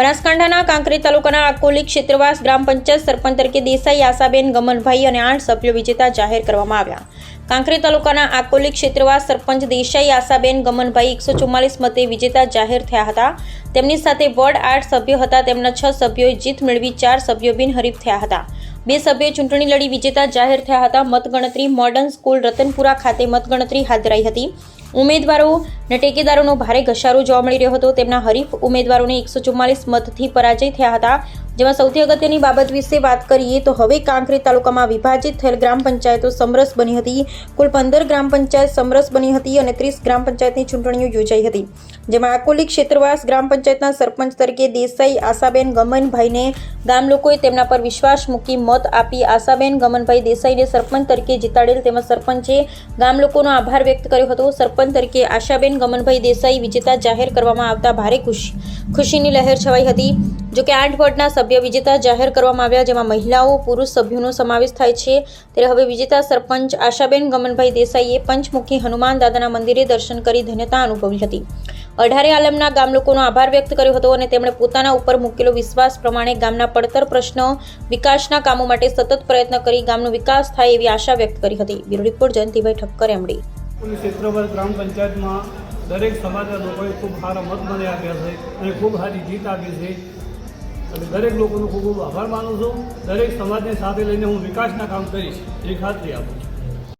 બનાસકાંઠાના કાંકરી તાલુકાના આકોલી ક્ષેત્રવાસ ગ્રામ પંચાયત સરપંચ તરીકે દેસાઈ આશાબેન ગમનભાઈ અને આઠ સભ્યો વિજેતા જાહેર કરવામાં આવ્યા. કાંકરી તાલુકાના આકોલી ક્ષેત્રવાસ સરપંચ દેસાઈ આશાબેન ગમનભાઈ એકસો ચુમ્માલીસ મતે વિજેતા જાહેર થયા હતા. તેમની સાથે વોર્ડ આઠ સભ્યો હતા. તેમના છ સભ્યોએ જીત મેળવી ચાર સભ્યો બિનહરીફ થયા હતા. બે સભ્યોએ ચૂંટણી લડી વિજેતા જાહેર થયા હતા. મતગણતરી મોડર્ન સ્કૂલ રતનપુરા ખાતે મતગણતરી હાથ ધરાઈ હતી. ઉમેદવારો અને ટેકેદારોનો ભારે ઘસારો જોવા મળી રહ્યો હતો. તેમના હરીફ ઉમેદવારોને એકસો ચુમ્માલીસ મતથી પરાજય થયા હતા. જેમાં સૌથી અગત્યની બાબત વિશે વાત કરીએ તો હવે કાંકરેજ તાલુકામાં વિભાજિત થયેલ ગ્રામ પંચાયતો સમરસ બની હતી. કુલ પંદર ગ્રામ પંચાયત સમરસ બની હતી અને ત્રીસ ગ્રામ પંચાયતની ચૂંટણીઓ યોજાઈ હતી. જેમાં આકોલી ક્ષેત્રવાસ ગ્રામ પંચાયતના સરપંચ તરીકે દેસાઈ આશાબેન ગમનભાઈને ગામ લોકોએ તેમના પર વિશ્વાસ મૂકી મત આપી આશાબેન ગમનભાઈ દેસાઈને સરપંચ તરીકે જીતાડેલ તેમજ સરપંચે ગામ લોકોનો આભાર વ્યક્ત કર્યો હતો. સરપંચ તરીકે આશાબેન ગમનભાઈ દેસાઈ વિજેતા જાહેર કરવામાં આવતા ભારે ખુશી ખુશીની લહેર છવાઈ હતી. જોકે આઠ વોર્ડના સભ્ય વિજેતા જાહેર કરવામાં આવ્યા, જેમાં મહિલાઓ, પુરુષ સભ્યોનો સમાવેશ થાય છે. ત્યારે હવે વિજેતા સરપંચ આશાબેન ગમનભાઈ દેસાઈએ પંચમુખી હનુમાન દાદાના મંદિરે દર્શન કરી ધન્યતા અનુભવી હતી. અઢારે આલમના ગામ લોકોનો આભાર વ્યક્ત કર્યો હતો અને તેમણે પોતાના ઉપર મૂકેલો વિશ્વાસ પ્રમાણે ગામના પડતર પ્રશ્નો, વિકાસના કામો માટે સતત પ્રયત્ન કરી ગામનો વિકાસ થાય એવી આશા વ્યક્ત કરી હતી. Bureau report Jayantibhai Thakkar MD ક્ષેત્રભર ગ્રામ પંચાયતમાં દરેક સમાજના લોકોએ ખૂબ સારા મત મને આપ્યા છે અને ખૂબ સારી જીત આપી છે. અને દરેક લોકોનો ખૂબ ખૂબ આભાર માનું છું. દરેક સમાજને સાથે લઈને હું વિકાસના કામ કરીશ. એ ખાતરી આપું